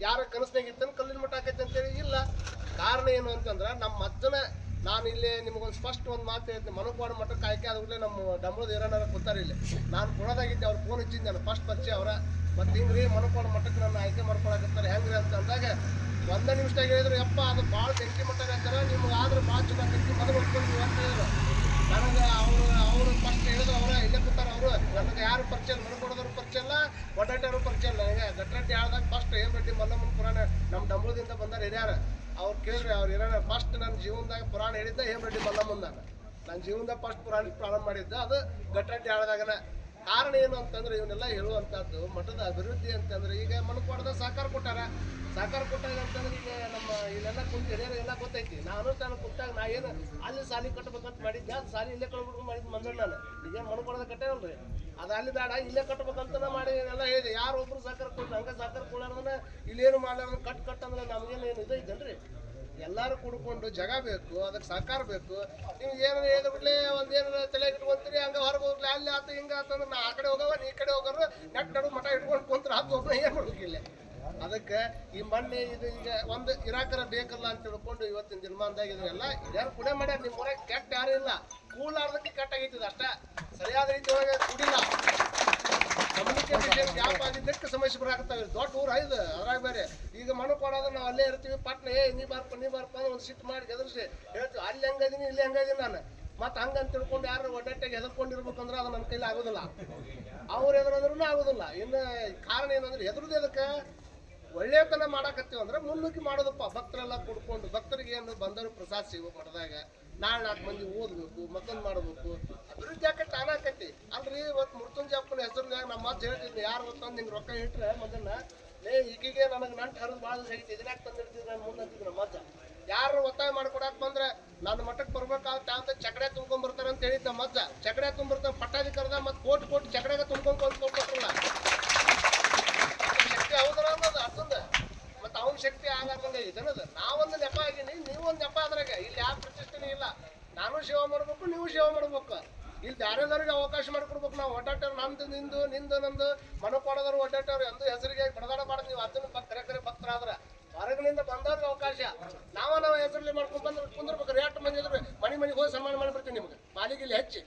ಯಾರ ಕನಸ್ನಾಗ ಇತ್ತನ ಕಲ್ಲಿನ ಮಠ ಆಕೈತೆ ಅಂತೇಳಿ ಇಲ್ಲ. ಕಾರಣ ಏನು ಅಂತಂದ್ರೆ ನಮ್ಮ ಅಜ್ಜನ ನಾನು ಇಲ್ಲಿ ನಿಮಗೊಂದು ಸ್ಪಷ್ಟ ಒಂದು ಮಾತು ಹೇಳ್ತೀನಿ. ಮನುಕೋಣ ಮಠಕ್ಕೆ ಆಯ್ಕೆ ಆದ್ಮೇಲೆ ನಮ್ಮ ಡಂಬಳದ ಏನಾರ ಕೂತಾರೆ ಇಲ್ಲಿ. ನಾನು ಪುಣದಾಗಿದ್ದೆ ಅವ್ರು ಫೋನ್ ಹಚ್ಚಿದ್ದೆ ನಾನು ಫಸ್ಟ್ ಪರಿಚಯ ಅವರ. ಮತ್ತೆ ರೀ ಮನುಕೋಣ ಮಠಕ್ಕೆ ನನ್ನ ಆಯ್ಕೆ ಮಾಡ್ಕೊಳಕತ್ತಾರೆ. ಹೆಂಗ್ರಿ ಅಂತ ಅಂದಾಗ ಒಂದೇ ನಿಮಿಷದಾಗ ಹೇಳಿದ್ರು, ಯಪ್ಪ, ಅದು ಭಾಳ ಬೆಂಕಿ ಮಠ ಅಂತಾರೆ. ನಿಮ್ಗೆ ಆದ್ರೆ ಭಾಳ ಚೆನ್ನಾಗಿ ಮೊದಲು ಹೊಡ್ಕೊಂಡು ಅಂತ ಹೇಳಿದ್ರು. ನನಗೆ ಅವರು ಅವರು ಫಸ್ಟ್ ಹೇಳಿದ್ರು, ಅವರು ನನಗೆ ಯಾರು ಪರಿಚಯ ಇಲ್ಲ ಮನಕೋಡದವ್ರು ಪರಿಚಯ ಇಲ್ಲ ಒಡ್ಡಾಟವ್ರು ಪರಿಚಯ ಇಲ್ಲ. ನನಗೆ ಗಟ್ರಟ್ಟಿ ಹೇಳ್ದಾಗ ಫಸ್ಟ್ ಏನ್ ರೆಡ್ಡಿ ಮಲ್ಲಮ್ಮನ ಪುರಾಣ ನಮ್ಮ ಡಂಬಳದಿಂದ ಬಂದಾರ ಹಿರಿಯಾರ. ಅವ್ರು ಕೇಳ್ರಿ, ಅವ್ರು ಹಿರಿಯರ ಫಸ್ಟ್ ನನ್ನ ಜೀವನದಾಗ ಪುರಾಣ ಹೇಳಿದ್ದ ಹೇಮ್ ರೆಡ್ಡಿ ಮಲ್ಲಮ್ಮನ ನನ್ನ ಜೀವನದಾಗ ಫಸ್ಟ್ ಪುರಾಣ ಪ್ರಾರಂಭ ಮಾಡಿದ್ದ ಅದು ಗಟ್ರಟ್ಟಿ ಹೇಳ್ದಾಗನ ಕಾರಣ ಏನು ಅಂತಂದ್ರೆ ಇವನ್ನೆಲ್ಲ ಹೇಳುವಂಥದ್ದು ಮಠದ ಅಭಿವೃದ್ಧಿ ಅಂತಂದ್ರೆ ಈಗ ಮನಕೋಡದ ಸಹಕಾರ ಕೊಟ್ಟಾರ? ಸಹಕಾರ ಕೊಟ್ಟಾಗ ಅಂತಂದ್ರೆ ಈಗ ನಮ್ಮ ಇಲ್ಲೆಲ್ಲ ಕುಂತ ಹಿರಿಯರು ಎಲ್ಲ ಗೊತ್ತೈತಿ. ನಾ ಅನುಷ್ಠಾನ ಕುಂತಾಗ ನಾ ಏನು ಅಲ್ಲಿ ಸಾಲಿ ಕಟ್ಬೇಕಂತ ಮಾಡಿದ್ದೆ ಅದು ಸಾಲಿ ಇಲ್ಲೇ ಕಳ್ಬಿಟ್ಟು ಮಾಡಿದ್ ಮಂದಣ್ಣ ನಾನು. ಈಗ ಮನಕೋಡದ ಕಟ್ಟೇವಲ್ರಿ. ಅದು ಅಲ್ಲಿ ಬೇಡ, ಇಲ್ಲೇ ಕಟ್ಬೇಕಂತ ಮಾಡಿ ಎಲ್ಲ ಹೇಳಿ ಯಾರು ಒಬ್ರು ಸಹಕಾರ ಕೊಟ್ಟು ಹಂಗ ಸಹಕಾರ ಕೊಡೋದನ್ನ ಇಲ್ಲೇನು ಮಾಡ್ಲಾರ ಕಟ್ ಕಟ್ ಅಂದ್ರೆ ನಮ್ಗೇನು ಏನು ಇದು ಐತೇನ್ರಿ? ಎಲ್ಲರೂ ಕುಡ್ಕೊಂಡು ಜಗ ಬೇಕು, ಅದಕ್ಕೆ ಸಹಕಾರ ಬೇಕು. ನೀವು ಏನಾರ ಹೇಳಿದ ಒಂದೇನು ಒಂದ್ ಏನಾರ ತಲೆ ಇಟ್ಕೊಂತೀರಿ, ಹಂಗ ಹೊರಗೆ ಹೋಗ್ಲಿ, ಅಲ್ಲಿ ಆತ, ಹಿಂಗ ಆತಂದ್ರೆ ನಾ ಆ ಕಡೆ ಹೋಗವ ನೀ ಕಡೆ ಹೋಗೋರು, ನೆಟ್ ನಡು ಮಠ ಇಟ್ಕೊಂಡು ಕುಂತ್ರ ಹತ್ತು ಒಬ್ಬ ಏನು ಮಾಡ್ಬೇಕಿಲ್ಲ ಅದಕ್ಕೆ ಈ ಮಣ್ಣೆ ಇದು ಈಗ ಒಂದು ಇರಾಕರ ಬೇಕಲ್ಲ ಅಂತ ತಿಳ್ಕೊಂಡು ಇವತ್ತಿನ ದಿನಮಾನದಾಗ ಇದನ್ನೆಲ್ಲ ಯಾರು ಕುಡೆ ಮಾಡ್ಯಾರ ನಿಮ್ಮ ಮನೆ ಕೆಟ್ಟ ಯಾರು ಇಲ್ಲ. ಕೂಲಾರ್ದಕ್ಕೆ ಕೆಟ್ಟ ಆಗೈತಿದ ಅಷ್ಟ. ಸರಿಯಾದ ರೀತಿ ಒಳಗೆ ಕುಡಿಲ್ಲ. ಕಮ್ಯುನಿಕೇಶನ್ ಗ್ಯಾಪ್ ಆಗಿದ್ದಕ್ಕೆ ಸಮಸ್ಯೆ ಬರಾಕತ್ತಾವೆ. ದೊಡ್ಡ ಊರ ಐದು ಬೇರೆ. ಈಗ ಮಣ್ಣು ಕೊಡೋದು ನಾವು ಅಲ್ಲೇ ಇರ್ತೀವಿ. ಪಟ್ನ, ಏ, ನೀ ಬಾರ್ಪ ನೀ ಬಾರ್ಪ ಅಂತ ಒಂದು ಸಿಟ್ಟು ಮಾಡಿ ಗೆದರ್ಸಿ ಹೇಳ್ತೀವಿ, ಅಲ್ಲಿ ಹೆಂಗದೀನಿ ಇಲ್ಲಿ ಹೆಂಗದೀನಿ ನಾನು. ಮತ್ತೆ ಹಂಗಂತ ತಿಳ್ಕೊಂಡು ಯಾರು ಒಡ್ಡಾಟಾಗಿ ಹೆದರ್ಕೊಂಡಿರ್ಬೇಕಂದ್ರೆ ಅದು ನನ್ನ ಕೈಲಿ ಆಗೋದಿಲ್ಲ. ಅವ್ರು ಎದುರಾದ್ರೂ ಆಗೋದಿಲ್ಲ. ಇನ್ನು ಕಾರಣ ಏನಂದ್ರೆ ಎದುರದ್ದು ಅದಕ್ಕೆ ಒಳ್ಳೆಯತನ ಮಾಡಾಕತ್ತೀವಿ ಅಂದ್ರೆ ಮುನ್ನುಗ್ಗಿ ಮಾಡೋದಪ್ಪ. ಭಕ್ತರೆಲ್ಲ ಕುಡ್ಕೊಂಡು ಭಕ್ತರಿಗೆ ಏನು ಬಂದರು ಪ್ರಸಾದ ಸಿಗೋ ಮಠದಾಗ ನಾಳೆ ನಾಲ್ಕು ಮಂದಿ ಓದ್ಬೇಕು, ಮತ್ತೊಂದು ಮಾಡಬೇಕು. ಅಭಿವೃದ್ಧಿ ಯಾಕೆ ತಾನಾಕತಿ ಅಲ್ರಿ ಇವತ್ತು ಮೃತ್ಯುಂಜಪ್ಪನ ಹೆಸರಿನಾಗ ನಮ್ಮ ಮಾತು ಹೇಳ್ತಿದ್ದೆ ಯಾರು ಗೊತ್ತಂದು ನಿಂಗೆ ರೊಕ್ಕ ಇಟ್ಟರೆ ಮೊದಲ ಲೇ ಈಗೀಗೆ ನನಗೆ ನಂಟು ಹರಿದು ಭಾಳ ಆಗೈತಿ ಇದನ್ನ ತಂದಿಡ್ತಿದ್ರು ನಾನು ಮುಂದೆ ನಮ್ಮ ಯಾರು ಒತ್ತಾಯ ಮಾಡ್ಕೊಡಕ್ ಬಂದ್ರೆ ನನ್ನ ಮಠಕ್ಕೆ ಬರ್ಬೇಕಾದ ಅಂತ ಚಕಡೆ ತುಂಬ್ಕೊಂಡ್ಬರ್ತಾರೆ ಅಂತ ಹೇಳಿದ್ ನಮ್ಮ ಅಜ್ಜ. ಚಕಡೆ ತುಂಬಿರ್ತಾನೆ ಪಟ್ಟಾಧಿಕಾರದ ಕರ್ದ ಮತ್ತೆ ಕೋಟಿ ಕೋಟಿ ಚಕಡೆಗೆ ತುಂಬ್ಕೊಂಡು ಕೊಟ್ಕೊಟ್ರಲ್ಲ ಶಕ್ತಿ ಹೌದಲ್ಲ ಅನ್ನೋದು ಮತ್ತೆ ಅವ್ನ ಶಕ್ತಿ ಆಗಂಗ ಇದನ್ನದ. ನಾವೊಂದು ನೆಪ ಆಗೀನಿ, ನೀವೊಂದು ನೆಪ ಅದ್ರಾಗ. ಇಲ್ಲಿ ಯಾವ ಪ್ರತಿಷ್ಠೆನೂ ಇಲ್ಲ. ನಾನು ಸೇವೆ ಮಾಡ್ಬೇಕು, ನೀವು ಸೇವೆ ಮಾಡ್ಬೇಕು. ಇಲ್ಲಿ ಬೇರೆದವ್ರಿಗೆ ಅವಕಾಶ ಮಾಡ್ಕೊಡ್ಬೇಕು ನಾವು ಒಡ್ಡಾಟವ್ರು ನಮ್ದು ನಿಂದು ನಿಂದು, ನಂದು ಕೊಡೋದ್ರ ಒಡ್ಡಾಟವ್ರು ಎಂದು ಹೆಸರಿಗೆ ಬಡದಾಡಬಾರ್ದು ನೀವು ಅದನ್ನ ಕರೆ ಕರೆ ಭಕ್ತರಾದ್ರ ಹೊರಗಿನಿಂದ ಬಂದವ್ರಿಗೆ ಅವಕಾಶ. ನಾವ ನಾವು ಹೆಸರಲ್ಲಿ ಮಾಡ್ಕೊಂಡು ಬಂದ್ರೆ ಕುಂದಿರ್ಬೇಕು. ರೇಟ್ ಮಂದಿ ಮನೆ ಮನೆಗೆ ಹೋಗಿ ಸನ್ಮಾನ ಮಾಡಿಬಿಡ್ತೀನಿ ನಿಮ್ಗೆ. ಮಾಲಿಗೆ ಇಲ್ಲಿ ಹೆಚ್ಚಿ.